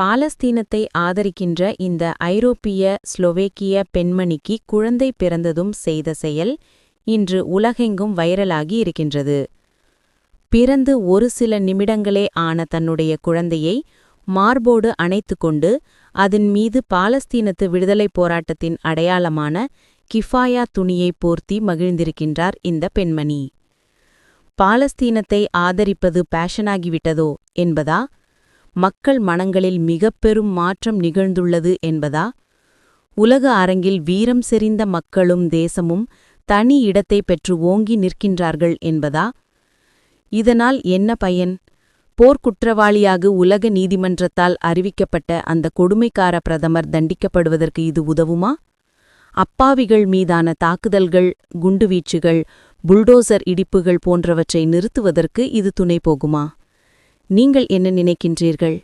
பாலஸ்தீனத்தை ஆதரிக்கின்ற இந்த ஐரோப்பிய ஸ்லோவேக்கிய பெண்மணிக்கு குழந்தை பிறந்ததும் செய்த செயல் இன்று உலகெங்கும் வைரலாகி இருக்கின்றது. பிறந்து ஒரு சில நிமிடங்களே ஆன தன்னுடைய குழந்தையை மார்போடு அணைத்துக்கொண்டு அதன் மீது பாலஸ்தீனத்து விடுதலைப் போராட்டத்தின் அடையாளமான கிஃபாயா துணியை போர்த்தி மகிழ்ந்திருக்கின்றார் இந்த பெண்மணி. பாலஸ்தீனத்தை ஆதரிப்பது பேஷனாகிவிட்டதோ என்பதா? மக்கள் மனங்களில் மிக பெரும் மாற்றம் நிகழ்ந்துள்ளது என்பதா? உலக அரங்கில் வீரம் செறிந்த மக்களும் தேசமும் தனி இடத்தை பெற்று ஓங்கி நிற்கின்றார்கள் என்பதா? இதனால் என்ன பயன்? போர்க்குற்றவாளியாக உலக நீதிமன்றத்தால் அறிவிக்கப்பட்ட அந்த கொடுமைக்கார பிரதமர் தண்டிக்கப்படுவதற்கு இது உதவுமா? அப்பாவிகள் மீதான தாக்குதல்கள் குண்டுவீச்சுகள் புல்டோசர் இடிப்புகள் போன்றவற்றை நிறுத்துவதற்கு இது துணை போகுமா? நீங்கள் என்ன நினைக்கின்றீர்கள்?